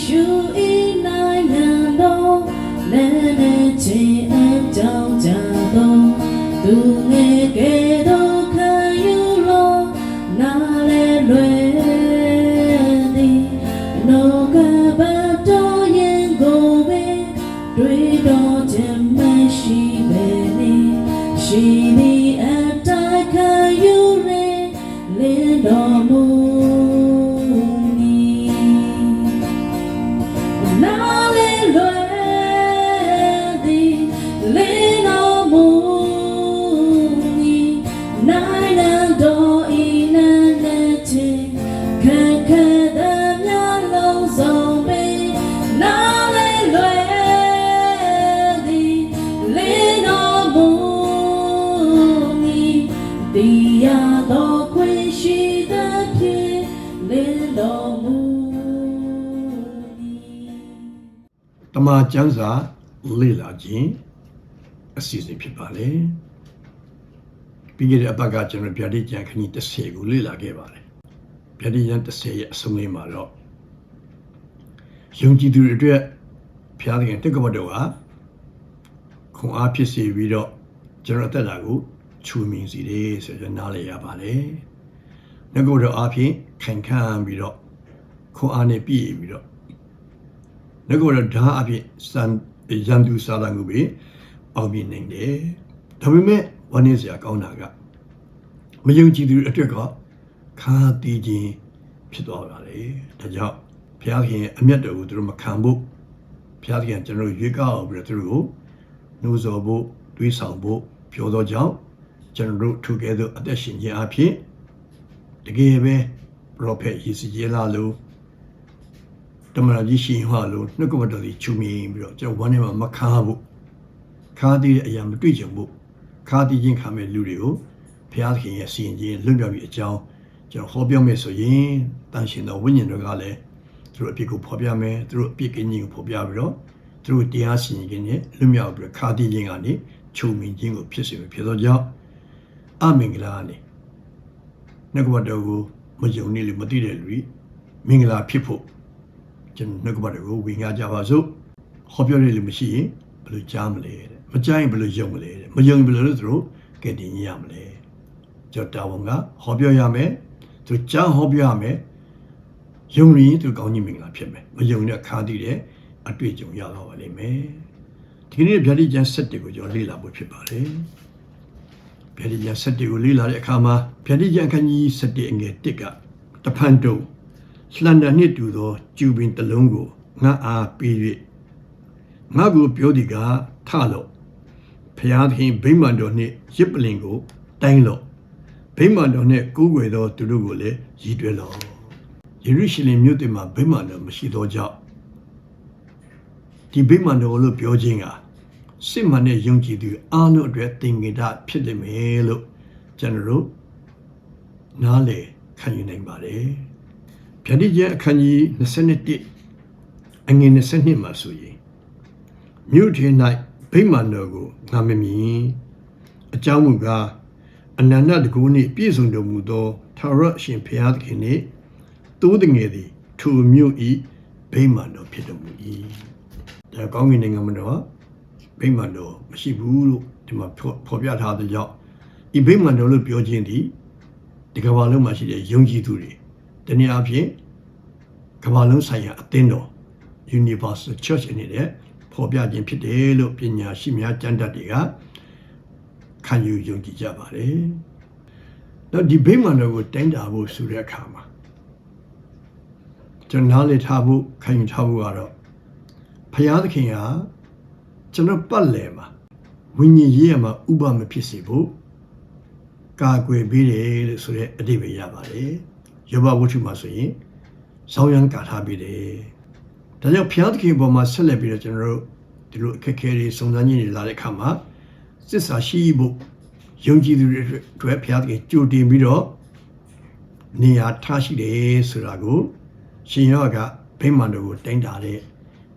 ရှုဤနိုင်ငံတော်လည်းနဲ့ချင်းအကြောင်းကြတော့သူငယ် မန်ကျမ်းစာလေ့လာခြင်းအစီအစဉ်ဖြစ်ပါလေပြီးခဲ့တဲ့အပတ်ကကျွန်တော်ဗျာဒိကျန်ခဏ30ကိုလေ့လာခဲ့ပါတယ်ဗျာဒိကျန်30ရဲ့အဆုံးလေးမှာတော့ယုံကြည်သူတွေအတွက်ဘုရားသခင်တက္ကမတော်ကခွန်အားဖြစ်စေပြီးတော့ကျွန်တော်အသက်တာကိုချူမင်စီတယ်ဆိုတော့နားလည်ရပါတယ်ငါကတော့အားဖြင့်ခိုင်ခန့်ပြီးတော့ခွန်အားနဲ့ပြည့်ပြီးတော့ ငါကတော့ဓာအဖြစ်စံရန်သူစာတန်ကိုပဲအောင်မြင်နိုင်တယ်ဒါပေမဲ့ဝမ်းနည်းစရာကောင်းတာကမယုံကြည်သူတွေအတွက်ကခါတီးခြင်းဖြစ်သွားပါလေဒါကြောင့်ဘုရားခင်ရဲ့အမျက်တော်ကိုသူတို့မခံဖို့ဘုရားခင်ကကျွန်တော်တို့ရွေးကောက်ပြီးတော့သူတို့ကိုနှိုးဆော်ဖို့တွေးဆောင်ဖို့ပြောသောကြောင့်ကျွန်တော်တို့ထိုကဲ့သို့အသက်ရှင်ခြင်းအဖြစ်တကယ်ပဲပရောဖက်ယေစီကျေလာလို့ တမန်တော်ကြီးရှင်ဟောလို့နှုတ်ကပတော်ကြီးချူမင်းပြီးတော့ကျွန်တော်ဝမ်းထဲမှာမခါဘူးခါသေးတဲ့အရာမတွေ့ကြဘူးခါသေးခြင်းခံမဲ့လူတွေကိုဘုရားသခင်ရဲ့စီရင်ခြင်းလွတ်မြောက်ပြီးအကြောင်းကျွန်တော်ဟောပြောမယ်ဆိုရင်တန်ရှင်တော်ဝိညာဉ်တော်ကလည်းသူတို့အပြစ်ကိုဖော်ပြမယ်သူတို့အပြစ်ကင်းခြင်းကိုဖော်ပြပြီးတော့သူတို့တရားစီရင်ခြင်းနဲ့လွတ်မြောက်ပြီးတော့ခါသေးခြင်းကနေချူမင်းခြင်းကိုဖြစ်စေမယ်ဖြစ်သောကြောင့်အမင်္ဂလာနဲ့နှုတ်ကပတော်ကိုမယုံနေလို့မသိတဲ့လူတွေမင်္ဂလာဖြစ်ဖို့ ကျွန်တော်နှုတ်ကပတ်တွေကိုဝင်ငါကြပါစို့ဟောပြောရလို့မရှိရင်ဘယ်လိုကြားမလဲတဲ့မကြားရင်ဘယ်လိုယုံမလဲတဲ့မယုံရင်ဘယ်လိုလဲသူတို့ကဲတင်ရမလဲကျွန်တော်တာဝန်ကဟောပြောရမယ်သူကြားဟောပြောရမယ်ယုံရင်သူကောင်းကြီးမင်္ဂလာဖြစ်မယ်မယုံတဲ့ခါတည်တဲ့အတွေ့အကြုံရတော့ပါလိမ့်မယ်ဒီကနေ့ဗျာဒိကျန်ဆက်တွေကိုကျွန်တော်လေ့လာဖို့ဖြစ်ပါတယ်ဗျာဒိကျန်ဆက်တွေကိုလေ့လာတဲ့အခါမှာဗျာဒိကျန်ခန်းကြီး7အငယ်1ကတဖန်တုံ လှန်တန်နှင့်တူသောကျူပင်တစ်လုံးကိုငါအားပေး၍ငါကိုပြောသည်ကထလော့ဖျားသခင်ဗိမာန်တော်နှင့်ရစ်ပလင်ကိုတိုင်းလော့ဗိမာန်တော်နှင့်ကိုးကွယ်သောသူတို့ကိုလည်းရည်တွဲလော့ယေရုရှလင်မြို့တည်းမှာဗိမာန်တော်မရှိသောကြောင့်ဒီဗိမာန်တော်လို့ပြောခြင်းကစစ်မှန်တဲ့ယုံကြည်သူအားလုံးအတွက်သင်္ကေတဖြစ်လိမ့်မယ်လို့ကျွန်တော်တို့နားလည်ခံယူနိုင်ပါတယ် ဗျာဒိကျမ်းအခန်းကြီး21အငယ်22မှာဆိုရင်မြို့ထေ၌ဗိမာန်တော်ကိုငါမမြင်အကြောင်းမူကားအနန္တတကူနှင့်ပြည့်စုံတော်မူသောသာရအရှင်ဘုရားသခင်နှင့်သိုးတငယ်သည်ထိုမြို့ဤဗိမာန်တော်ဖြစ်တော်မူ၏ဒါကောင်းကင်နိုင်ငံမှာတော့ဗိမာန်တော်မရှိဘူးလို့ဒီမှာဖော်ဖော်ပြထားတဲ့ကြောင့်ဤဗိမာန်တော်လို့ပြောခြင်းသည်ဒီကမ္ဘာလုံးမှာရှိတဲ့ယုံကြည်သူတွေ တနည်းအားဖြင့်ကမ္ဘာလုံးဆိုင်ရာအသင်းတော် Universal Church အနေနဲ့ဖော်ပြခြင်းဖြစ်တယ်လို့ပညာရှိများကျမ်းတတ်တွေကခံယူယုံကြည်ကြပါတယ်။တော့ဒီဗိမာန်တော်ကိုတိုင်းတာဖို့ဆိုတဲ့အခါမှာကျွန်တော်နားလည်ထားဖို့ခံယူထားဖို့ကတော့ဖယားသခင်ဟာကျွန်တော်ပတ်လည်မှာဝိညာဉ်ရေးရမှာဥပမဖြစ်စေဖို့ကာကွယ်ပေးတယ်လို့ဆိုတဲ့အဓိပ္ပာယ်ရပါတယ်။ ယောဘဝတ္ထုမှာဆိုရင်ဇောင်းရန်ကာထားပေးတယ်။ဒါကြောင့်ဘုရားသခင်ပေါ်မှာဆက်လက်ပြီးတော့ကျွန်တော်တို့ဒီလိုအခက်အခဲတွေစုံစမ်းခြင်းတွေလာတဲ့အခါမှာစစ်စာရှိဖို့ယုံကြည်သူတွေအတွက်ဘုရားသခင်ကြိုတင်ပြီးတော့နေရာထားရှိတယ်ဆိုတာကိုရှင်ယောကဗိမာန်တော်ကိုတိုင်းတာတဲ့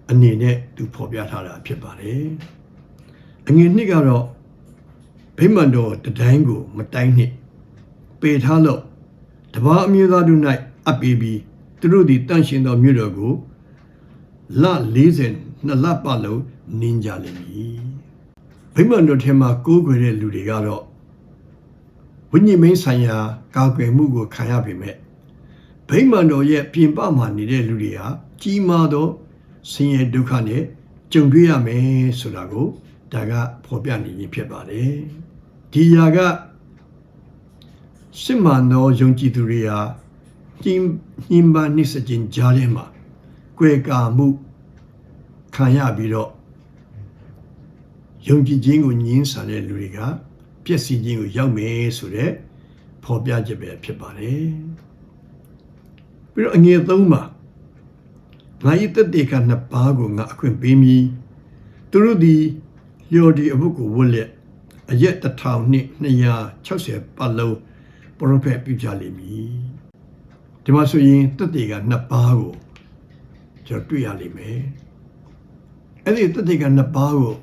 အနေနဲ့သူဖော်ပြထားတာဖြစ်ပါတယ်။အငယ်နှစ်ကတော့ဗိမာန်တော်တတိုင်းကို မတိုင်းနှင့်ပေထားလို့ တပါအမျိုးသားတို့၌အပ်ပေးပြီးသူတို့သည်တန့်ရှင်သောမြို့တော်ကိုလ40နှစ်လပတ်လုံးနင်းကြလိမ့်မည်ဗိမာန်တော်ထဲမှာကိုးကွယ်တဲ့လူတွေကတော့ဝိညာဉ်မင်းဆိုင်ရာကာကွယ်မှုကိုခံရပေမဲ့ဗိမာန်တော်ရဲ့ပြင်ပမှာနေတဲ့လူတွေဟာကြီးမားသောဆင်းရဲဒုက္ခနဲ့ကြုံတွေ့ရမယ်ဆိုတာကိုဒါကဖော်ပြနေခြင်းဖြစ်ပါတယ်ဒီຢာက ရှစ်မှန်သောယုံကြည်သူတွေဟာကျင်းညင်ပါနှိစခြင်းကြားထဲမှာကွယ်ကာမှုခံရပြီးတော့ယုံကြည်ခြင်းကိုညှင်းဆန်တဲ့လူတွေကပျက်စီးခြင်းကိုရောက်မယ်ဆိုတဲ့ဖော်ပြချက်ပဲဖြစ်ပါတယ်ပြီးတော့အငယ်သုံးမှာငါ၏တသက်ကနှစ်ပါးကိုငါအခွင့်ပေးမည်သူတို့သည်လျော်ဒီအဘုတ်ကိုဝတ်လက်အရက်တစ်ထောင်နှစ်260ပတ်လုံး ပရိုဖက်ပြုကြလိမ့်မည်ဒီမှာဆိုရင်တသက်ကနှစ်ပါးကိုကျွန်တော်တွေ့ရလိမ့်မယ်အဲ့ဒီတသက်ကနှစ်ပါးကို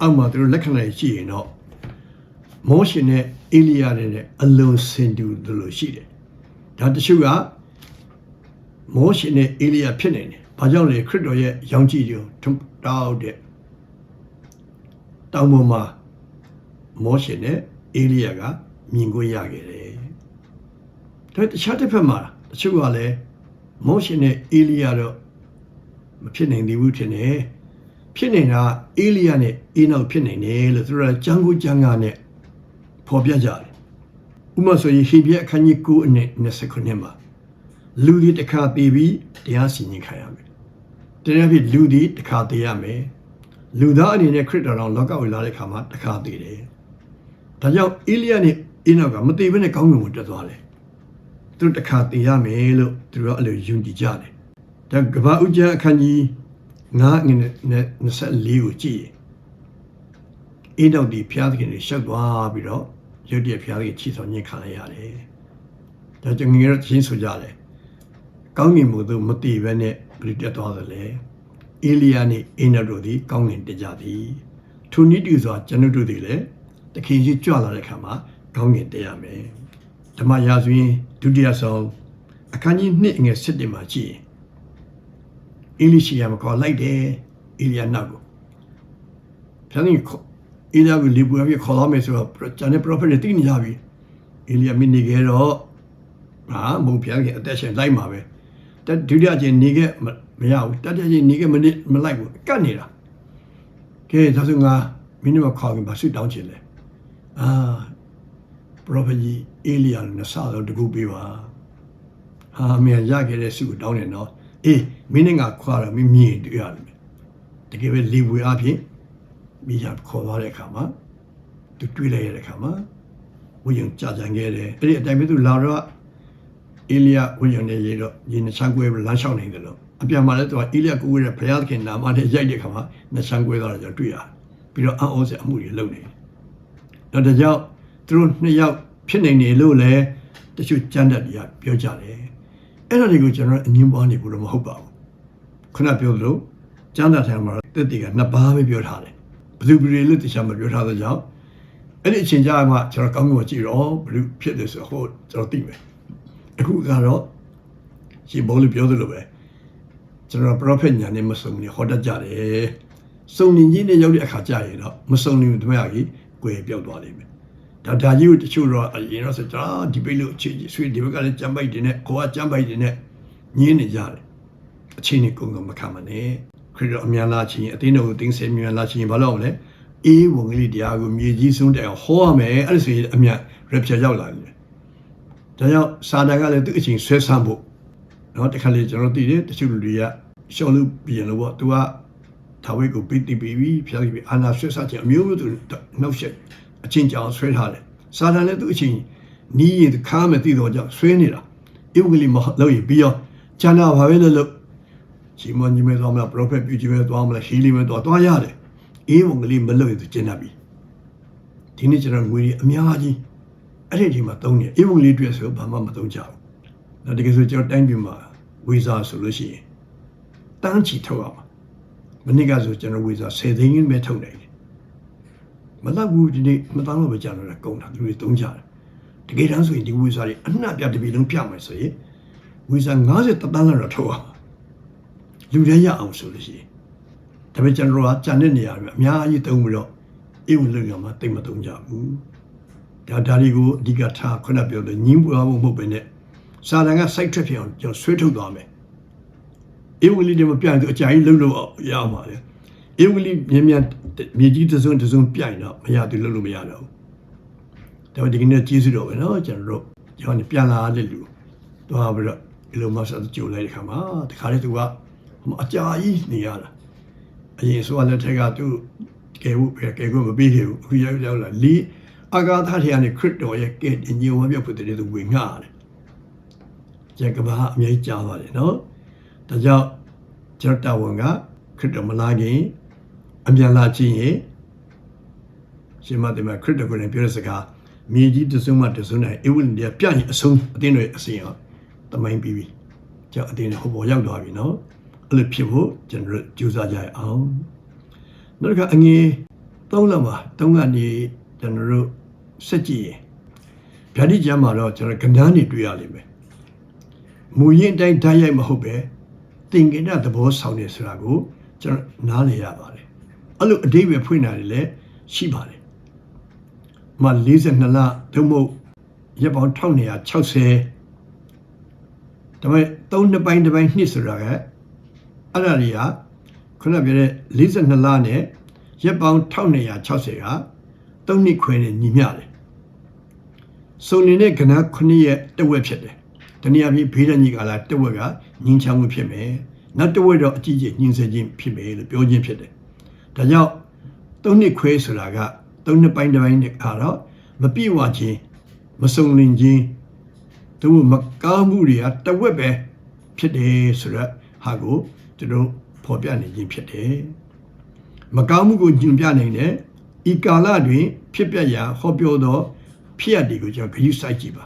အောက်မှာသူတို့လက္ခဏာရှိရင်တော့မောရှင်နဲ့အေလိယနဲ့အလုံးစင်တူတယ်လို့ရှိတယ်ဒါတချို့ကမောရှင်နဲ့အေလိယဖြစ်နေတယ်ဘာကြောင့်လဲခရစ်တော်ရဲ့ရောင်ကြည်ကိုတောက်တဲ့တောင်ပေါ်မှာမောရှင်နဲ့အေလိယကမြင်ခွင့်ရခဲ့တယ် ဒါတခြားတစ်ဖက်မှာတချို့ကလည်းမောရှင်နဲ့အေလိယတော့မဖြစ်နိုင်သေးဘူးထင်တယ်ဖြစ်နေတာအေလိယနဲ့အေနောက်ဖြစ်နိုင်တယ်လို့သူတို့ကကြံကိုကြံကနဲ့ဖော်ပြကြတယ်ဥပမာဆိုရင်ဟေဘရဲအခန်းကြီး9အနဲ့29မှာလူဒီတစ်ခါတည်ပြီးတရားစီရင်ခံရမယ်တရားဖြစ်လူဒီတစ်ခါတည်ရမယ်လူသားအနေနဲ့ခရစ်တော်တော်လောကဝေလာတဲ့ခါမှာတစ်ခါတည်တယ်ဒါကြောင့်အေလိယနဲ့အေနောက်ကမတည်ဘဲနဲ့ကောင်းကင်ကိုတက်သွားတယ် သူတို့တစ်ခါတည်ရမယ်လို့သူတို့အဲ့လိုယုံကြည်ကြတယ်ဒါကဘာဥကျအခန်းကြီး9ငွေနဲ့24ကိုကြည့်ရင်အေးတော့ဒီဖျားသခင်တွေရှောက်သွားပြီးတော့ရုတ်တရက်ဖျားသခင်ချီဆောင်ညင်ခံလိုက်ရတယ်။ဒါကြောင့်ငယ်ရချင်းဆိုကြတယ်။ကောင်းကင်ဘုံသို့မတည်ဘဲနဲ့ဘယ်တက်သွားသလဲ။အေလိယနဲ့အိနတို့သည် ကောင်းကင်တက်ကြသည်။ထိုနည်းတူစွာကျွန်ုပ်တို့သည်လည်းတခင်ကြီးကြွလာတဲ့ခါမှာကောင်းကင်တက်ရမယ်။ ဓမ္မရာဇဝင်ဒုတိယဆောင်အခန်းကြီး1ငယ်7မှာကြည့်ရင်အေလိရှိယမခေါ်လိုက်တယ်အေလိယနောက်ကိုဖြန်းရင်အေလိယကိုလေပူရပြီးခေါ်လာမယ်ဆိုတော့ကျန်တဲ့ prophet တွေသိနေကြပြီအေလိယမိနေခဲ့တော့ဟာမဟုတ်ဖြန်းကအသက်ရှင်လိုက်မှာပဲတဒုတိယကျင်နေခဲ့မရဘူးတတိယကျင်နေခဲ့မနစ်မလိုက်ဘူးကတ်နေတာကဲဒါဆိုငါမင်းတို့ခေါ်ရင်ဘာဆွတောင်းချင်လဲအာ prophet ကြီးအေလိယနဲ့စတော့တကူပေးပါဟာမြန်ရခဲ့တဲ့ဆုကိုတောင်းတယ်နော်အေးမင်းနဲ့ငါခွာတော့မင်းမြင်တွေ့ရလိမ့်မယ်တကယ်ပဲလေဝေအဖြစ်မိရခေါ်သွားတဲ့အခါမှာသူတွေ့လိုက်ရတဲ့အခါမှာဝိညာဉ်ကြာကြံခဲ့တယ်အဲ့ဒီအတိုင်းပဲသူလာတော့အေလိယဝိညာဉ်နဲ့ရေတော့ရေနှချမ်းကွဲလမ်းလျှောက်နေတယ်လို့အပြန်မှာလည်းသူကအေလိယကိုဝဲတဲ့ဘုရားသခင်နာမနဲ့ရိုက်တဲ့အခါမှာနှချမ်းကွဲသွားတာကြောင့်တွေ့ရတယ်ပြီးတော့အံ့ဩစရာအမှုတွေလုပ်နေတယ်တော့ဒါကြောင့် သူတို့နှစ်ယောက်ဖြစ်နေနေလို့လည်းတချို့ကြမ်းတတ်တွေကပြောကြတယ်အဲ့ဒါတွေကိုကျွန်တော်အငင်းပွားနေဘူးတော့မဟုတ်ပါဘူးခုနပြောသလိုကျမ်းစာထဲမှာတက်တီကနှစ်ပါးပဲပြောထားတယ်ဘယ်သူဘယ်လိုတရားမပြောထားတဲ့ကြောင့်အဲ့ဒီအချိန်ကြာမှကျွန်တော်ကောင်းကောင်းကြည့်တော့ဘယ်လိုဖြစ်လဲဆိုတော့ကျွန်တော်သိမယ်အခုကတော့ရှင်ဘောလေးပြောသလိုပဲကျွန်တော် prophet ညာနဲ့မစုံနေဟောတတ်ကြတယ်စုံနေကြီးနဲ့ရောက်တဲ့အခါကြာရင်တော့မစုံနေတမရကြီးကွယ်ပြောက်သွားလိမ့်မယ် ဒါဒါကြီးကိုတချို့တော့အရင်တော့ဆိုတော့ဒီပိတ်လို့အခြေကြီးဆွေးဒီဘက်ကလည်းကြမ်းပိုက်တွေနဲ့ကိုကကြမ်းပိုက်တွေနဲ့ညင်းနေကြတယ်အချိန်နဲ့ကုန်ကုန်မခံမနဲ့ခရစ်တော်အမြန်လာချင်းအသင်းတော်ကိုတင်းဆဲမြန်လာချင်းဘာလို့အောင်လဲအေးဝင်ကလေးတရားကိုမြေကြီးဆုံးတိုင်အောင်ဟောရမယ်အဲ့ဒါဆိုရင်အမြန် rapture ရောက်လာတယ်ဒါကြောင့်စာတန်ကလည်းသူ့အချိန်ဆွဲဆန့်ဖို့เนาะတခါလေကျွန်တော်သိတယ်တချို့လူတွေကရှော့လို့ပြင်လို့ပေါ့သူကထာဝိကိုပိတိပီပြီးဖျားပြီးအာနာဆွဲဆန့်ခြင်းအမျိုးမျိုးသူနှောက်ရက် အချင်းကြောင်ဆွဲထားတယ်စာတန်လည်းသူ့အချင်းနီးရင်ခါမယ်သိတော့ကြောင့်ဆွဲနေတာဧဝဂလိမလို့ရင်ပြီးတော့ကျန်တာဘာပဲလို့လို့ရှင်မညီမဲသွားမလားပရိုဖက်ပြုကြည့်မဲသွားမလားဟီလီမဲသွားသွားရတယ်ဧဝဂလိမလို့ရင်သူကျင်တတ်ပြီဒီနေ့ကျွန်တော်ငွေအများကြီးအဲ့ဒီဒီမှာသုံးနေဧဝဂလိတွေ့ဆိုဘာမှမသုံးကြဘူးဒါတကယ်ဆိုကျွန်တော်တိုင်းပြည်မှာဝေစာဆိုလို့ရှိရင်တန်းချီထုတ်ရမှာမနစ်ကဆိုကျွန်တော်ဝေစာ10သိန်းပဲထုတ်နိုင်တယ် မလောက်ဘူးဒီနေ့မတန်းလို့ပဲကြာတော့ကုန်တာသူတွေသုံးကြတယ်တကယ်တမ်းဆိုရင်ဒီဝီဇာတွေအနှံ့ပြတပြီလုံးပြမယ်ဆိုရင်ဝီဇာ90တန်းလောက်တော့ထုတ်အောင်လူတိုင်းရအောင်ဆိုလို့ရှိရင်ဒါပေမဲ့ကျွန်တော်တို့ကကြံတဲ့နေရာတွေအများကြီးသုံးပြီးတော့အေဝံလူရမှာတိတ်မသုံးကြဘူးဒါဒါတွေကိုအဓိကထားခုနပြောတဲ့ညင်းပွားမှုမဟုတ်ပဲနဲ့စာတန်က site trip ဖြစ်အောင်ကျွန်တော်ဆွဲထုတ်သွားမယ်အေဝံလူတွေမပြိုင်သူအကြာကြီးလှုပ်လို့ရအောင်ပါလေ အေဝံလူမြင်မြန်မြေကြီးတစ်စုံတစ်စုံပြိုင်တော့မရသူလှုပ်လို့မရတော့ဘူးဒါပေမဲ့ဒီကနေ့ကျေးဇူးတော်ပဲเนาะကျွန်တော်တို့ကျောင်းပြန်လာတဲ့လူတော့ပြီးတော့ဒီလိုမှဆက်ကြိုလိုက်တဲ့ခါမှာတခါလေသူကအကြာကြီးနေရတာအရင်ဆိုလက်ထက်ကသူကဲဖို့ကဲကိုမပြီးခဲ့ဘူးအခုရောက်ရောက်လာလီအဂါသထေကနေခရစ်တော်ရဲ့ကဲညင်ဝပြဖို့တည်းသူဝင်ငှတယ်ကျန်ကဘာအများကြီးကြားပါတယ်နော်ဒါကြောင့်ကျွန်တော်တာဝန်ကခရစ်တော်မလာခင် အမြန်လာခြင်းရဲ့ရှင်မတေမခရစ်တော်ကိုလည်းပြောတဲ့စကားမြေကြီးတစုံမှတစုံနိုင်အဝိနည်းပြရင်အဆုံးအတင်းတွေအစီအောင်တမိုင်းပြီးပြီကြောင့်အတင်းဟိုပေါ်ရောက်သွားပြီနော်အဲ့လိုဖြစ်ဖို့ကျွန်တော်ကြိုးစားကြရအောင်နောက်တစ်ခါအငယ်သုံးလမှာသုံးကနေကျွန်တော်တို့စက်ကြည့်ရင်ဗျာဒိကျမ်းမှာတော့ကျွန်တော်ကဏ္ဍနေတွေ့ရလိမ့်မယ်မူရင်းတိုင်းဓာတ်ရိုက်မဟုတ်ပဲသင်္ကေတသဘောဆောင်နေဆိုတာကိုကျွန်တော်နားလည်ရပါတယ် အဲ့လိုအတိတ်ပဲဖွင့်တာတွေလည်းရှိပါတယ်မ42လသို့မဟုတ်ရက်ပေါင်း1960ဒါပေမဲ့သုံးနှစ်ပိုင်းတစ်ပိုင်းနှစ်ဆိုတာကအဲ့ဒါတွေကခုနပြောတဲ့42လနဲ့ရက်ပေါင်း1260ကသုံးနှစ်ခွဲနဲ့ညီမျှတယ်စုံနေတဲ့ကဏ္ဍ9ရက်တဝက်ဖြစ်တယ်တနည်းအားဖြင့်ဘေးဒဏ်ကြီးကလာတဝက်ကညင်ချမ်းမှုဖြစ်မယ်နောက်တဝက်တော့အကြီးကြီးညင်ဆဲခြင်းဖြစ်မယ်လို့ပြောခြင်းဖြစ်တယ် ဒါကြောင့်သုံးနှစ်ခွဲဆိုတာကသုံးနှစ်ပိုင်းတစ်ပိုင်းနဲ့ကတော့မပြည့်ဝခြင်းမစုံလင်ခြင်းသူမကားမှုတွေကတဝက်ပဲဖြစ်တယ်ဆိုတော့ဟာကိုသူတို့ဖော်ပြနေခြင်းဖြစ်တယ်မကောင်းမှုကိုညွှန်ပြနိုင်တဲ့ဤကာလတွင် ဖြစ်ပျက်ရာဟောပြောသောဖြစ်ရတွေကိုကျွန်တော်ဂရုစိုက်ကြည့်ပါ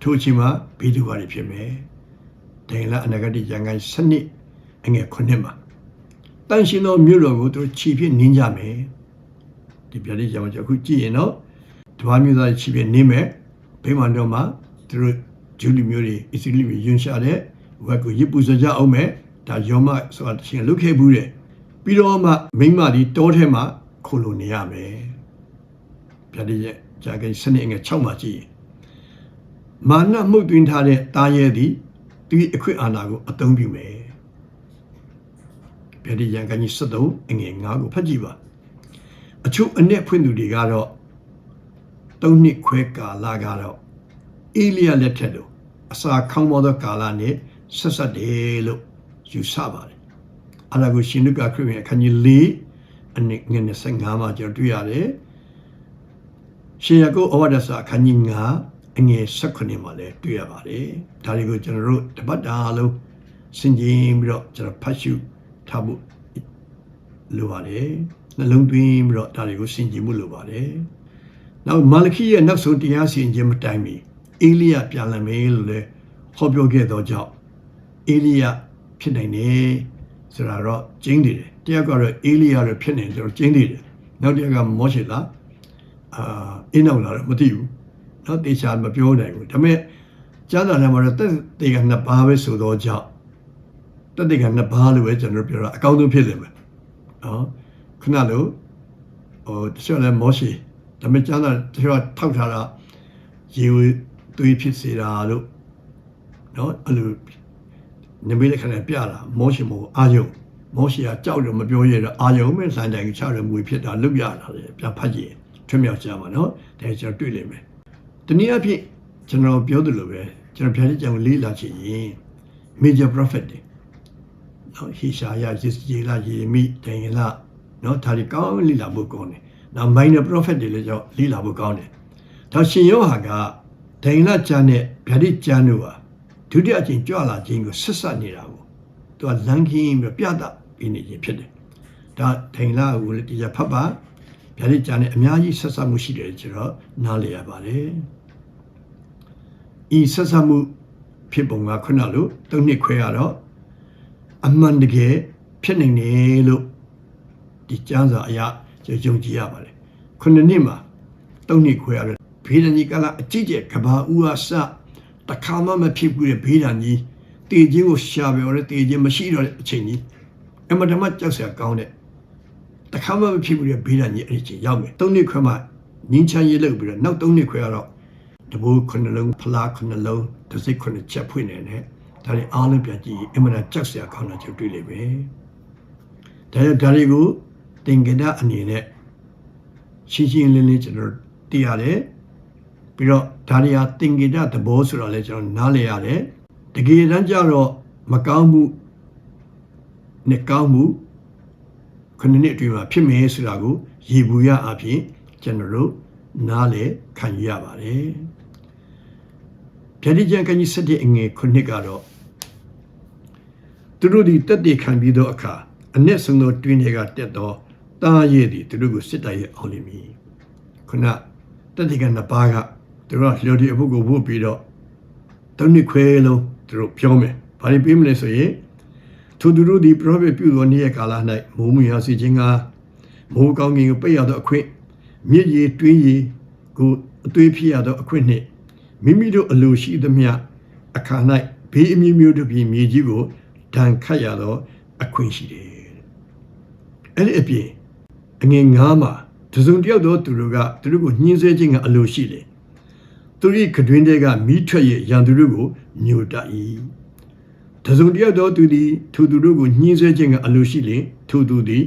ထို့အချိန်မှာဘေးဒုက္ခတွေဖြစ်မယ်ဒိန်လာအနာဂတိရန်ကုန်စနစ်အငယ်ခုနှစ်မှာ တန်ရှင်သောမြို့တော်ကိုသူတို့ခြေဖြင့်နင်းကြမယ်ဒီပြလေးကြောင်ကျွန်တော်အခုကြည့်ရင်တော့ဓမ္မမျိုးသားခြေဖြင့်နင်းမယ်ဘိမှန်တော်မှာသူတို့ဂျူလီမျိုးတွေအစ္စလိမျိုးယွန်းရှာတဲ့ဝက်ကိုရစ်ပူစကြအောင်မယ်ဒါယောမဆိုတာတရှင်လုခဲ့ဘူးတဲ့ပြီးတော့မှမိမဒီတောထဲမှာခိုလိုနေရမယ်ပြတဲ့ကြာကိစနစ်ငယ်6မှာကြည့်မာနမှုတ်သွင်းထားတဲ့တာရဲသည်သူအခွင့်အာဏာကိုအသုံးပြုမယ် ပြတဲ့ရန်ကန်ကြီး73အငယ်9ကိုဖတ်ကြည့်ပါအချို့အ내ဖွင့်သူတွေကတော့၃နှစ်ခွဲကာလကတော့အေလိယလက်ထက်လို့အစာခေါင်းပေါ်သောကာလနဲ့ဆက်ဆက်တယ်လို့ယူဆပါတယ်။အလာကိုရှင်လုကာခရစ်ဝင်အခန်းကြီး၄အနည်းငယ်25မှာကျွန်တော်တွေ့ရတယ်။ရှင်ယကုဩဝါဒစာအခန်းကြီး9အငယ်16မှာလည်းတွေ့ရပါတယ်။ဒါတွေကိုကျွန်တော်တို့တပတ်တာလုံးစင်ကြင်ပြီးတော့ကျွန်တော်ဖတ်ရှု ထားဖို့လိုပါတယ်။နှလုံးသွင်းပြီးတော့ဒါတွေကိုစင်ကြင်မှုလိုပါတယ်။နောက်မာလခိရဲ့နောက်ဆုံးတရားစီရင်ခြင်းမတိုင်မီအေလိယပြန်လာမယ်လို့လည်းဟောပြောခဲ့သောကြောင့်အေလိယဖြစ်နိုင်တယ်ဆိုတာတော့ကျင်းနေတယ်တယောက်ကတော့အေလိယတော့ဖြစ်နေတယ်ကျင်းနေတယ်နောက်တစ်ယောက်ကမောရှေလားအာအင်းအောင်လာတော့မသိဘူးနောက်တေချာမပြောနိုင်ဘူးဒါပေမဲ့ကျမ်းစာထဲမှာတော့တက်တေကနှစ်ပါးပဲဆိုတော့ကြောင့် တက်တေကနှစ်ပါးလို့ပဲကျွန်တော်ပြောတာအကောင်းဆုံးဖြစ်နေမယ်နော်ခုနလိုဟိုတချို့လည်းမောရှေဒါပေမဲ့ကျမ်းစာတချို့ထောက်ထားတာရေသွေးဖြစ်စေတာလို့နော်အဲ့လိုနေမေးတဲ့ခါနဲ့ပြတာမောရှိမောအာယုံမောရှိကကြောက်တယ်မပြောရတော့အာယုံမဲ့ဆိုင်တိုင်ချရမွေဖြစ်တာလွတ်ရတာလေပြန်ဖတ်ကြည့်ထွမြောက်ကြပါနော်ဒါကျွန်တော်တွေ့လိမ့်မယ်တနည်းအားဖြင့်ကျွန်တော်ပြောသလိုပဲကျွန်တော်ဖြားတဲ့ကြောင်လေးလာချင်ရင် major prophet တွေ နော်ဟေရှာယယေစယေလာယေမိဒိန်လာနော်ဒါတွေကောင်းလေးလာဖို့ကောင်းတယ်နောက် minor prophet တွေလည်းကြောင့်လေးလာဖို့ကောင်းတယ်ဒါရှင်ယောဟာကဒိန်လာကျမ်းနဲ့ဗျာဒိကျမ်းတို့ဟာဒုတိယအကျင့်ကြွလာခြင်းကိုဆက်ဆက်နေတာကိုသူကလမ်းခင်းပြီးပြတာပြီးနေခြင်းဖြစ်တယ်။ဒါဒိန်လာကိုလည်းတရားဖတ်ပါဗျာဒိကျမ်းနဲ့အများကြီးဆက်ဆက်မှုရှိတယ်ဆိုတော့နားလည်ရပါတယ်။ဤဆက်ဆက်မှုဖြစ်ပုံကခုနလိုသုံးနှစ်ခွဲရတော့ အမှန်တကယ်ဖြစ်နိုင်တယ်လို့ဒီကျမ်းစာအရာယုံကြည်ရပါတယ်။ခုနှစ်နှစ်မှာသုံးနှစ်ခွဲရတော့ဘေးဒဏ်ကြီးကလာအကြည့်ကျကဘာဦးအစတခါမှမဖြစ်ဘူးတဲ့ဘေးဒဏ်ကြီးတည်ခြင်းကိုရှာပြောတယ်တည်ခြင်းမရှိတော့တဲ့အချိန်ကြီးအမတမကြောက်စရာကောင်းတဲ့တခါမှမဖြစ်ဘူးတဲ့ဘေးဒဏ်ကြီးအဲ့ဒီအချိန်ရောက်မယ်သုံးနှစ်ခွဲမှငင်းချမ်းရေးလုပ်ပြီးတော့နောက်သုံးနှစ်ခွဲကတော့တဘိုးခုနှလုံးဖလားခုနှလုံးတစ်စိတ်ခုနှစ်ချက်ဖွင့်နေတယ် ဒါတွေအားလုံးပြန်ကြည့်အမတကြောက်စရာကောင်းတာကျွန်တော်တွေ့လိမ့်မယ်ဒါကြောင့်ဒါတွေကိုတင်ကြတဲ့အနေနဲ့ရှင်းရှင်းလင်းလင်းကျွန်တော်သိရတယ်ပြီးတော့ဒါတွေဟာတင်ကြတဲ့သဘောဆိုတော့လေကျွန်တော်နားလည်ရတယ်တကယ်တမ်းကျတော့မကောင်းမှုနဲ့ကောင်းမှုခုနှစ်နှစ်အတွင်းမှာဖြစ်မယ်ဆိုတာကိုရေဘူးရအဖြစ်ကျွန်တော်တို့နားလည်ခံယူရပါတယ်ဗျာဒိကျန်ကကြီးစတဲ့အငယ်ခုနှစ်ကတော့ သူတို့ဒီတက်တည်ခံပြီးသောအခါအ내ဆုံးသောတွင်းတွေကတက်သောတားရည်သည်သူတို့ကိုစစ်တိုက်ရအောင်လိမ့်မည်ခုနတက်တည်ကနှစ်ပါးကသူတို့ကလျော်ဒီအဖို့ကိုဝုတ်ပြီးတော့သုံးနှစ်ခွဲလုံးသူတို့ပြောမယ်ဘာလို့ပြေးမလဲဆိုရင်သူတို့ဒီ prophet ပြုသောနေ့ရက်ကာလ၌မိုးမွေရစီခြင်းကမိုးကောင်းကင်ကိုပိတ်ရသောအခွင့်မြစ်ရည်တွင်းရည်ကိုအသွေးဖြစ်ရသောအခွင့်နှင့်မိမိတို့အလိုရှိသမျှအခါ၌ဘေးအမျိုးမျိုးတို့ပြင်မြေကြီးကို ဒဏ်ခတ်ရသောအခွင့်ရှိတယ်အဲ့ဒီအပြင်အငယ်ငါးမှာတစုံတယောက်သောသူတို့ကသူတို့ကိုညှင်းဆဲခြင်းကအလိုရှိတယ်သူတို့ကတွင်တွေကမိထွက်ရဲ့ရန်သူတို့ကိုညှို့တတ်၏တစုံတယောက်သောသူသည်ထိုသူတို့ကိုညှင်းဆဲခြင်းကအလိုရှိလင်ထိုသူသည်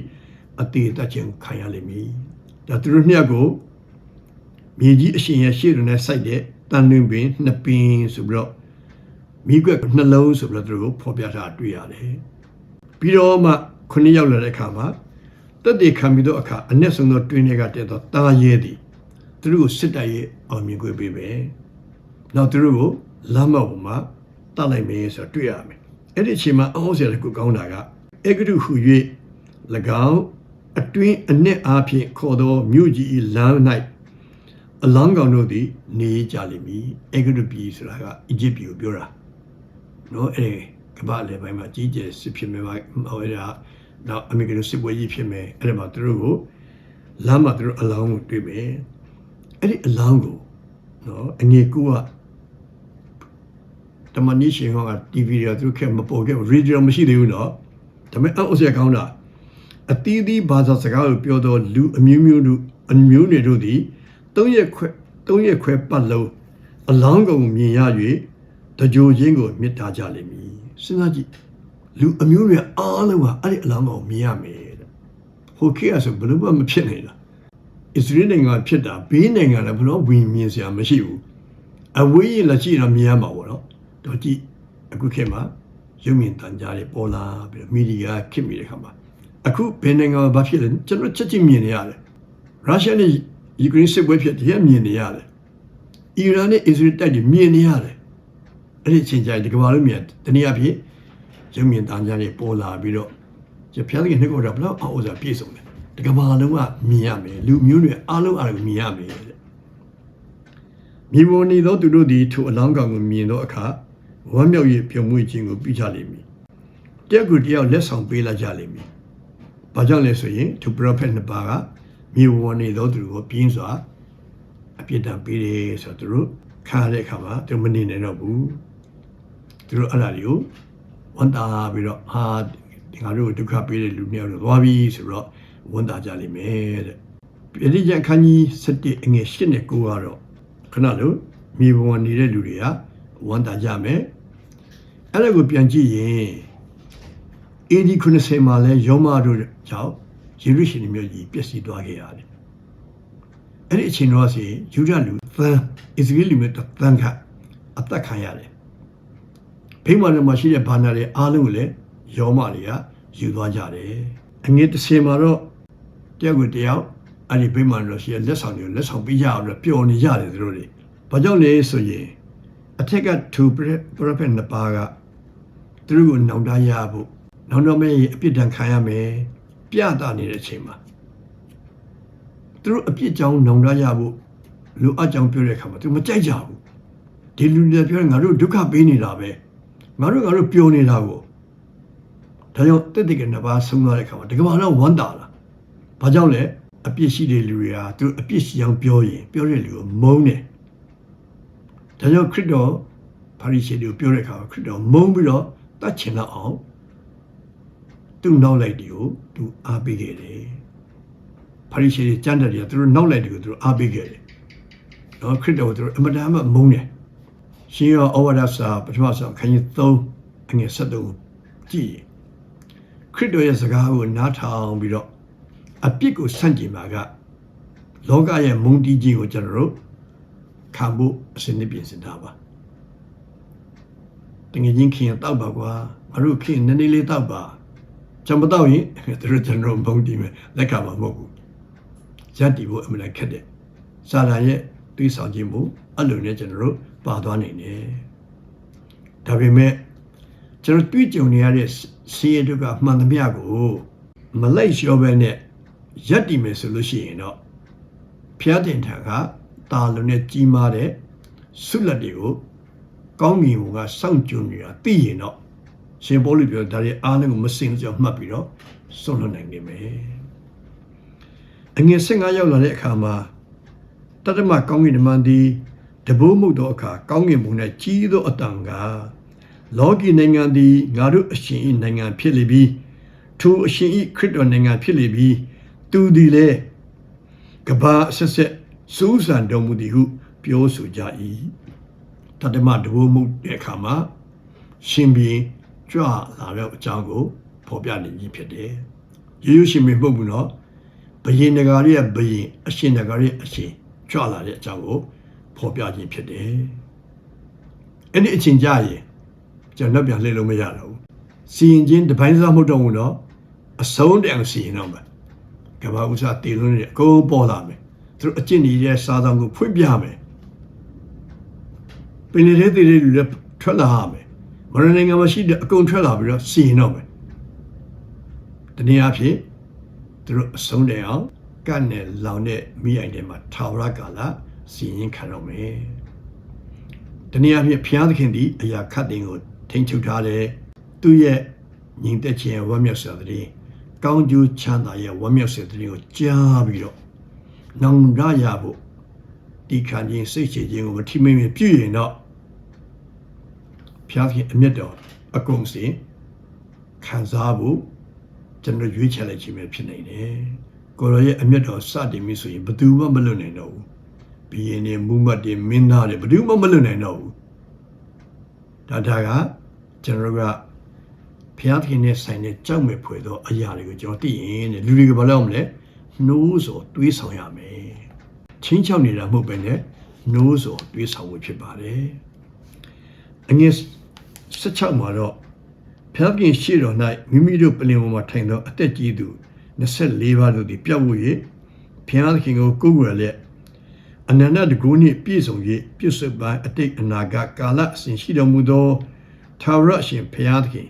အသေးတတ်ခြင်းခံရလိမ့်မည်ဒါသူတို့နှစ်ယောက်ကိုမြေကြီးအရှင်ရဲ့ရှေ့တွင်နဲ့စိုက်တဲ့တန်တွင်ပင်နှစ်ပင်ဆိုပြီးတော့ မိကွက်နှလုံးဆိုပြီးတော့သူတို့ကိုဖော်ပြထားတွေ့ရတယ်ပြီးတော့မှခုနှစ်ယောက်လာတဲ့အခါမှာတက်တည်ခံပြီးတော့အခါအ내ဆုံးသောတွင်တွေကတက်တော့တာရဲသည်သူတို့ကိုစစ်တိုက်ရဲ့အောင်မြင်ခွင့်ပေးမယ်နောက်သူတို့ကိုလမ်းမပေါ်မှာတတ်လိုက်မယ်ဆိုတော့တွေ့ရမယ်အဲ့ဒီအချိန်မှာအောင်းစရာတစ်ခုကောင်းတာကအေဂရုဟူ၍၎င်းအတွင်းအ내အားဖြင့်ခေါ်သောမြို့ကြီး၏လမ်း၌အလောင်းကောင်တို့သည် နေကြလိမ့်မည်အေဂရုပြည်ဆိုတာကအီဂျစ်ပြည်ကိုပြောတာ နော်အဲ့ဒီကမ္ဘာလေပိုင်းမှာကြီးကျယ်စစ်ဖြစ်မဲ့ဟောရတာနောက်အမေရိကန်စစ်ပွဲကြီးဖြစ်မယ်အဲ့ဒါမှသူတို့ကိုလမ်းမှာသူတို့အလောင်းကိုတွေ့မယ်အဲ့ဒီအလောင်းကိုနော်အငယ်ကူကတမန်နီရှင်ဟောက TV ရသူခက်မပေါ်ခဲ့ရေဒီယိုမရှိသေးဘူးနော်ဒါပေမဲ့အောက်ဆက်ကောင်းတာအတီးသီးဘာသာစကားကိုပြောတော့လူအမျိုးမျိုးတို့အမျိုးတွေတို့သည်သုံးရက်ခွဲသုံးရက်ခွဲပတ်လုံးအလောင်းကောင်မြင်ရ၍ တကြိုချင်းကိုမြစ်တာကြလိမ့်မည်စဉ်းစားကြည့်လူအမျိုးတွေအားလုံးကအဲ့ဒီအလောင်းကောင်မြင်ရမယ်တဲ့ဟိုခေတ်ကဆိုဘယ်လို့မှမဖြစ်နိုင်လားအစ္စရေးနိုင်ငံဖြစ်တာဘေးနိုင်ငံလည်းဘလို့ဝင်မြင်စရာမရှိဘူးအဝေးကြီးလက်ရှိတော့မြင်ရမှာပေါ့နော်တော့ကြည့်အခုခေတ်မှာရုပ်မြင်တန်ကြားတွေပေါ်လာပြီးတော့မီဒီယာခေတ်မီတဲ့ခါမှာအခုဘယ်နိုင်ငံမှာဘာဖြစ်လဲကျွန်တော်ချက်ချင်းမြင်နေရတယ်ရုရှားနဲ့ယူကရိန်းစစ်ပွဲဖြစ်တယ်မြင်နေရတယ်အီရန်နဲ့အစ္စရေးတိုက်တွေမြင်နေရတယ် အဲ့ဒီအချိန်ကျရင်ဒီကမ္ဘာလုံးမြင်တနည်းအားဖြင့်ရုပ်မြင်တန်ကြားတွေပေါ်လာပြီးတော့ကျဖျားတဲ့နှစ်ကောတော့ဘလောက်အောက်ဥစားပြည့်စုံတယ်ဒီကမ္ဘာလုံးကမြင်ရမယ်လူမျိုးတွေအားလုံးအားလုံးမြင်ရမယ်တဲ့မြေပေါ်နေသောသူတို့သည်ထိုအလောင်းကောင်ကိုမြင်သောအခါဝမ်းမြောက်၍ပြုံးမွေ့ခြင်းကိုပြုကြလိမ့်မည်တယောက်ကိုတယောက်လက်ဆောင်ပေးလိုက်ကြလိမ့်မည်ဘာကြောင့်လဲဆိုရင်သူပရောဖက်နှစ်ပါးကမြေပေါ်နေသောသူကိုပြင်းစွာအပြစ်ဒဏ်ပေးတယ်ဆိုတော့သူတို့ခါရတဲ့အခါမှာသူမနေနိုင်တော့ဘူး သူတို့အဲ့ဒါတွေကိုဝန်တာပြီးတော့ဟာဒီငါတို့ဒုက္ခပေးတဲ့လူမျိုးတို့သွားပြီဆိုတော့ဝန်တာကြလိမ့်မယ်တဲ့ပြည်တိကျအခန်းကြီး7အငယ်8နဲ့9ကတော့ခဏလို့မြေပေါ်နေတဲ့လူတွေကဝန်တာကြမယ်အဲ့ဒါကိုပြန်ကြည့်ရင် AD 90မှာလဲယောမတို့ကြောင့်ယေရုရှလင်မြို့ကြီးပျက်စီးသွားခဲ့ရတယ်။အဲ့ဒီအချိန်တော့စီယူဒလူသန်းအစ္စရေးလူမျိုးသန်းကအသက်ခံရတယ်။ ဖိမာနမှာရှိတဲ့ဘာနာတွေအားလုံးကိုလည်းယောမတွေကယူသွားကြတယ်။အငယ်30မှာတော့တယောက်ကိုတယောက်အဲ့ဒီဖိမာနလို့ရှိရလက်ဆောင်တွေကိုလက်ဆောင်ပေးကြအောင်လို့ပျော်နေကြတယ်သူတို့တွေ။ဘာကြောင့်လဲဆိုရင်အထက်က2 prophet နှစ်ပါးကသူတို့ကိုနောင်တရဖို့နောက်တော့မဲ့အပြစ်ဒဏ်ခံရမယ်ပြတာနေတဲ့အချိန်မှာသူတို့အပြစ်ကြောင့်နောင်တရဖို့လူအကြောင်းပြောတဲ့အခါမှာသူမကြိုက်ကြဘူးဒီလူတွေပြောရင်ငါတို့ဒုက္ခပေးနေတာပဲ ငါတို့ငါတို့ပျော်နေတာကိုဒါကြောင့်တက်တက်ကနှစ်ပါးဆုံးသွားတဲ့အခါမှာတကဘာတော့ဝမ်းတာလားဘာကြောင့်လဲအပြစ်ရှိတဲ့လူတွေကသူအပြစ်ရှိအောင်ပြောရင်ပြောတဲ့လူကိုမုန်းတယ်ဒါကြောင့်ခရစ်တော်ပါရိရှေတွေကိုပြောတဲ့အခါမှာခရစ်တော်မုန်းပြီးတော့တတ်ချင်တော့အောင်သူ့နောက်လိုက်ဒီကိုသူအားပေးခဲ့တယ်ပါရိရှေတွေကြမ်းတယ်တွေကသူတို့နောက်လိုက်ဒီကိုသူတို့အားပေးခဲ့တယ်တော့ခရစ်တော်ကိုသူတို့အမတန်မှမုန်းတယ် ရှင်ရောဩဝါဒစာပထမဆုံးခန်းကြီး3အငယ်73ကြည့်ရင်ခရစ်တော်ရဲ့စကားကိုနားထောင်ပြီးတော့အပြစ်ကိုဆန့်ကျင်ပါကလောကရဲ့မုန်းတီးခြင်းကိုကျွန်တော်တို့ခံဖို့အစဉ်နဲ့ပြင်ဆင်ထားပါတငယ်ချင်းခင်တောက်ပါကွာငါတို့ခင်နည်းနည်းလေးတောက်ပါကျွန်မတောက်ရင်သူတို့ကျွန်တော်မုန်းတီးမယ်လက်ခံမှာမဟုတ်ဘူးဇတ်တီဖို့အမှန်တန်ခက်တဲ့စာလာရဲ့ တွေးဆောင်ခြင်းမှုအဲ့လိုနဲ့ကျွန်တော်တို့ပါသွားနိုင်တယ်ဒါပေမဲ့ကျွန်တော်တွေ့ကြုံနေရတဲ့စီးရတို့ကမှန်သမျှကိုမလိုက်လျှောပဲနဲ့ရက်တည်မယ်ဆိုလို့ရှိရင်တော့ဖျားတင်ထံကတာလုံးနဲ့ကြီးမားတဲ့ဆုလက်တွေကိုကောင်းကင်ဘုံကစောင့်ကြုံနေတာသိရင်တော့ရှင်ဘောလူပြောဒါတွေအားလုံးကိုမစင်ကြောင်မှတ်ပြီးတော့ဆုံးလွတ်နိုင်နေမယ်အငယ်15ရောက်လာတဲ့အခါမှာ တတ္တမကောင်းကင်ဓမ္မသည်တဘိုးမှုသောအခါကောင်းကင်ဘုံ၌ကြီးသောအတန်ကလောကီနိုင်ငံသည်ငါတို့အရှင်၏နိုင်ငံဖြစ်လေပြီးထိုအရှင်၏ခရစ်တော်နိုင်ငံဖြစ်လေပြီးသူသည်လည်းကဘာအဆက်ဆက်စူးစံတော်မူသည်ဟု ပြောဆိုကြ၏တတ္တမတဘိုးမှုတဲ့အခါမှာရှင်ဘီကြွလာတဲ့အကြောင်းကိုဖော်ပြနေခြင်းဖြစ်တယ်ရိုးရိုးရှင်ဘီမဟုတ်ဘူးနော်ဘယင်နဂါရီရဲ့ဘယင်အရှင်နဂါရီရဲ့အရှင် ကြွလာတဲ့အကြောင်းကိုဖော်ပြခြင်းဖြစ်တယ်အဲ့ဒီအချိန်ကြရင်ကျွန်တော်ပြန်လှည့်လို့မရတော့ဘူးစီရင်ချင်းတပိုင်းစားမဟုတ်တော့ဘူးနော်အဆုံးတန်စီရင်တော့မယ်ကဘာဥစားတည်လို့နေအကုန်ပေါ်လာမယ်သူတို့အကျင့်နေတဲ့စာဆောင်ကိုဖွင့်ပြမယ်ပင်နေတဲ့တည်တဲ့လူတွေထွက်လာရမယ်မရနိုင်ငံမှာရှိတဲ့အကုန်ထွက်လာပြီးတော့စီရင်တော့မယ်တနည်းအားဖြင့်သူတို့အဆုံးတန်အောင် ကတ်နဲ့လောင်တဲ့မိအိုင်ထဲမှာထာဝရကာလစီရင်ခံတော့မယ်တနည်းအားဖြင့်ဘုရားသခင်သည်အရာခတ်တင်ကိုထိန်းချုပ်ထားတယ်သူရဲ့ညီသက်ခြင်းဝမ်းမြောက်စွာတည်းကောင်းကျိုးချမ်းသာရဲ့ဝမ်းမြောက်စွာတည်းကိုကြားပြီးတော့နောင်ရရဖို့ဒီခံခြင်းစိတ်ချခြင်းကိုမထိမိမိပြုရင်တော့ဘုရားခင်အမျက်တော်အကုန်စင်ခံစားဖို့ကျွန်တော်ရွေးချယ်လိုက်ခြင်းပဲဖြစ်နေတယ် ကိုရောရဲ့အမျက်တော်စတင်ပြီဆိုရင်ဘယ်သူမှမလွတ်နိုင်တော့ဘူးဘီရင်နေမူမတ်တွေမင်းသားတွေဘယ်သူမှမလွတ်နိုင်တော့ဘူးဒါဒါကကျွန်တော်ကဘုရားသခင်နဲ့ဆိုင်တဲ့ကြောက်မဲ့ဖွယ်သောအရာတွေကိုကျွန်တော်သိရင်တဲ့လူတွေကဘာလို့မလဲနှိုးဆိုတွေးဆောင်ရမယ်ချင်းချောက်နေတာမဟုတ်ပဲနဲ့နှိုးဆိုတွေးဆောင်ဖို့ဖြစ်ပါတယ်အငယ်16မှာတော့ဘုရားခင်ရှေ့တော်၌မိမိတို့ပြင်ပေါ်မှာထိုင်သောအသက်ကြီးသူ 24ပါးတို့သည်ပြောက်ဝ၍ဘုရားသခင်ကိုကိုးကွယ်လျက်အနန္တတကူနှင့်ပြည့်စုံ၍ပြည့်စုံပိုင်းအတိတ်အနာဂတ်ကာလအစဉ်ရှိတော်မူသောထာဝရအရှင်ဘုရားသခင်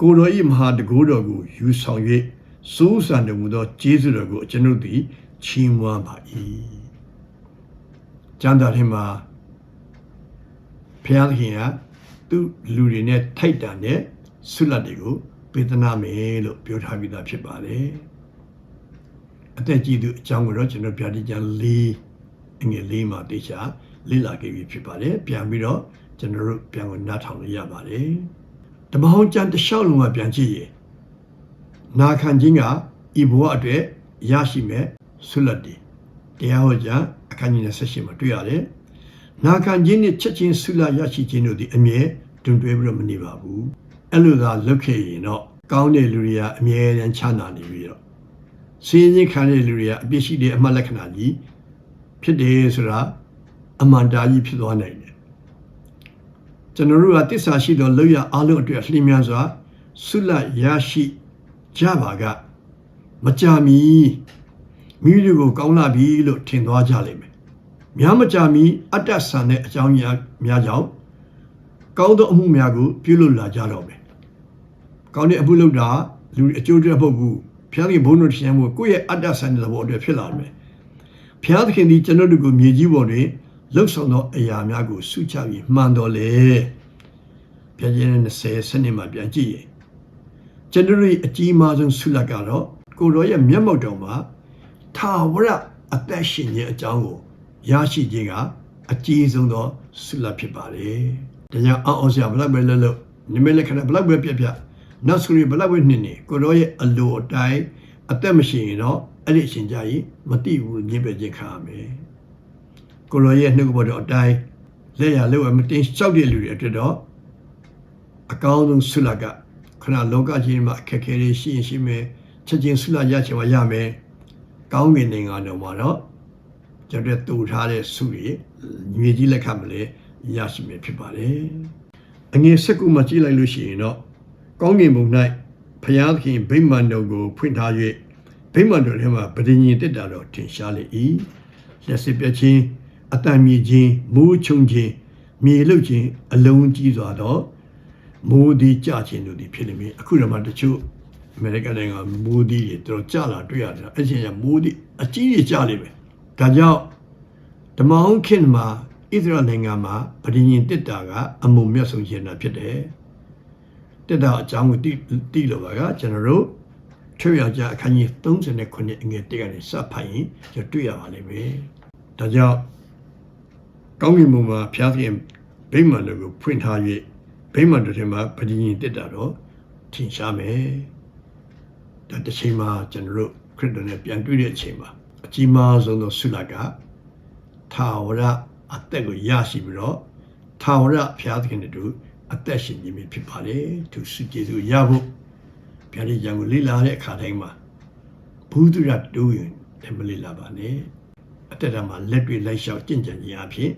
ကိုယ်တော်၏မဟာတကူတော်ကိုယူဆောင်၍စိုးစံတော်မူသောကျေးဇူးတော်ကိုကျွန်ုပ်သည်ချီးမွမ်းပါ၏ကျမ်းစာထဲမှာဘုရားသခင်ကသူလူတွေနဲ့ထိုက်တန်တဲ့ဆုလတ်တွေကိုပေးသနာမယ်လို့ပြောထားပြီးသားဖြစ်ပါတယ် အသက်ကြီးသူအကြောင်းကိုတော့ကျွန်တော်ပြတိကျမ်း၄အငယ်၄မှာတေချာလေ့လာခဲ့ပြီးဖြစ်ပါတယ်ပြန်ပြီးတော့ကျွန်တော်တို့ပြန်ကိုနားထောင်လို့ရပါတယ်ဓမ္မဟောင်းကျမ်းတစ်လျှောက်လုံးကပြန်ကြည့်ရင်နာခံခြင်းကဤဘဝအတွက်ရရှိမဲ့ဆုလတ်တွေတရားဟောကြားအခန်းကြီး28မှာတွေ့ရတယ်နာခံခြင်းနဲ့ချက်ချင်းဆုလတ်ရရှိခြင်းတို့သည်အမြဲတွင်တွဲပြီးတော့မနေပါဘူးအဲ့လိုသာလုပ်ခဲ့ရင်တော့ကောင်းတဲ့လူတွေကအမြဲတမ်းချမ်းသာနေပြီးတော့ စည်ရင်ခံတဲ့လူတွေကအပြစ်ရှိတဲ့အမှတ်လက္ခဏာကြီးဖြစ်တယ်ဆိုတာအမှန်တရားကြီးဖြစ်သွားနိုင်တယ်ကျွန်တော်တို့ကတစ္ဆာရှိသောလောက်ရအားလုံးအတွက်လှိမြန်းစွာဆုလရရှိကြပါကမကြမီမိလူကိုကောင်းလာပြီလို့ထင်သွားကြလိမ့်မယ်များမကြမီအတ္တဆန်တဲ့အကြောင်းများကြောင့်ကောင်းသောအမှုများကိုပြုလုပ်လာကြတော့မယ်ကောင်းတဲ့အမှုလုပ်တာလူအကျိုးအတွက်မဟုတ်ဘူး ဖျားခင်ဘုန်းတော်ရှင်မှုကိုယ့်ရဲ့အတ္တဆန်တဲ့ဘောအတွက်ဖြစ်လာမယ်ဖျားသခင်ဒီကျွန်တော်တို့ကိုမြေကြီးပေါ်တွင်လှုပ်ဆောင်သောအရာများကိုစုချပြီးမှန်တော်လေပြန်ကျင်း20စနစ်မှာပြန်ကြည့်ရင်ကျွန်တော်တို့အကြီးမားဆုံးဆုလတ်ကတော့ကိုတော်ရဲ့မျက်မှောက်တော်မှာထာဝရအသက်ရှင်ခြင်းအကြောင်းကိုရရှိခြင်းကအကြီးဆုံးသောဆုလတ်ဖြစ်ပါတယ်ဒါကြောင့်အောင်အောင်ဆရာဘလောက်ပဲလှုပ်လှုပ်နိမိတ်လက္ခဏာဘလောက်ပဲပြက်ပြက် နောက်စကရီဘလောက်ပဲနှင်းနေကိုရောရဲ့အလိုအတိုင်းအသက်မရှိရင်တော့အဲ့ဒီအရှင်ကြကြီးမတိဘူးညစ်ပဲခြင်းခါရမယ်ကိုရောရဲ့နှုတ်ကပေါ်တော့အတိုင်းလက်ရလို့မတင်လျှောက်တဲ့လူတွေအတွက်တော့အကောင်းဆုံးဆုလကခဏလောကကြီးမှာအခက်အခဲတွေရှိရင်ရှိမယ်ချက်ချင်းဆုလရချင်မှရမယ်ကောင်းကင်နိုင်ငံတော်မှာတော့ကျွန်တော်တို့တူထားတဲ့ဆုတွေမြေကြီးလက်ခံမလဲရရှိမယ်ဖြစ်ပါတယ်အငယ်စက်ကူမှာကြည့်လိုက်လို့ရှိရင်တော့ ကောင်းကင်ဘုံ၌ဖျားသခင်ဗိမာန်တော်ကိုဖွင့်ထား၍ဗိမာန်တော်ထဲမှာဗဒင်ញင်တက်တာတော့ထင်ရှားလေ၏လက်စစ်ပြတ်ခြင်းအတန်မြေခြင်းမိုးချုံခြင်းမြေလုတ်ခြင်းအလုံးကြီးစွာတော့မိုးဒီကြခြင်းတို့သည်ဖြစ်နေပြီအခုတော့မှတချို့အမေရိကန်နိုင်ငံမိုးဒီတွေတော်ကြလာတွေ့ရတယ်အဲ့ဒီကမိုးဒီအကြီးကြီးကြလိမ့်မယ်ဒါကြောင့်ဓမ္မအောင်ခင်မှာဣသရေလနိုင်ငံမှာဗဒင်ញင်တက်တာကအမှုမြတ်ဆုံးခြင်းတာဖြစ်တယ် တက်တာအကြောင်းကိုတိတိလို့ပါကကျွန်တော်တို့ထွေရကြအခန်းကြီး39အငယ်1ကနေစဖတ်ရင်ကျွန်တော်တွေ့ရပါလိမ့်မယ်ဒါကြောင့်ကောင်းကင်ဘုံမှာဖျားခင်ဗိမာန်တော်ကိုဖွင့်ထား၍ဗိမာန်တော်ထဲမှာဗဒင်ញင်တက်တာတော့ထင်ရှားမယ်ဒါတစ်ချိန်မှာကျွန်တော်တို့ခရစ်တော်နဲ့ပြန်တွေ့တဲ့အချိန်မှာအကြီးမားဆုံးသောဆုလကထာဝရအသက်ကိုရရှိပြီးတော့ထာဝရဘုရားသခင်တို့ အသက်ရှင်ခြင်းဖြစ်ပါလေသူစုကျေစုရဖို့ဘုရားရဲ့ဉာဏ်ကိုလေ့လာတဲ့အခါတိုင်းမှာဘူးသူရတိုးရင်တမလေ့လာပါနဲ့အတက်တာမှာလက်တွေ့လိုက်လျှောက်ကြင်ကြံခြင်းအဖြစ်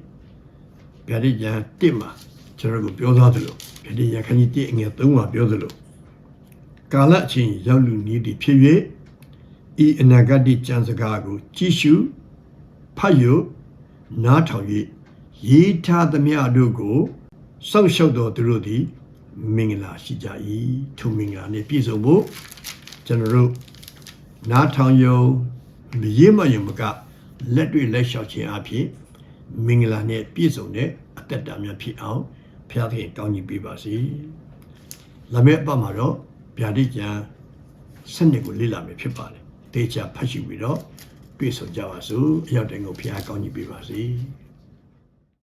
ဘုရားရဲ့ဉာဏ်တစ်မှာကျွန်တော်တို့ပြောသားသလိုဘုရားရဲ့ခဏကြီးတစ်အငယ်သုံးပါပြောသလိုကာလအချင်းရောက်လူနည်းတည်ဖြစ်၍ဤအနာဂတ်ကျမ်းစကားကို ကြည့်ရှုဖတ်ယူနားထောင်၍ရေးထားသမျှတို့ကို စောင့်ရှောက်တော်သူတို့သည်မင်္ဂလာရှိကြ၏ထိုမင်္ဂလာနှင့်ပြည့်စုံဖို့ကျွန်တော်တို့နားထောင်ယုံမရေးမယုံမကလက်တွေ့လက်လျှောက်ခြင်းအဖြစ်မင်္ဂလာနှင့်ပြည့်စုံတဲ့အသက်တာများဖြစ်အောင်ဖျားခင်ကောင်းကြီးပေးပါစေ။လာမယ့်အပတ်မှာတော့ဗျာဒိကျမ်းစနစ်ကိုလေ့လာမယ်ဖြစ်ပါတယ်။တေချာဖတ်ရှိပြီးတော့တွေ့ဆုံကြပါစို့။အရောက်တိုင်းကိုဖျားကောင်းကြီးပေးပါစေ။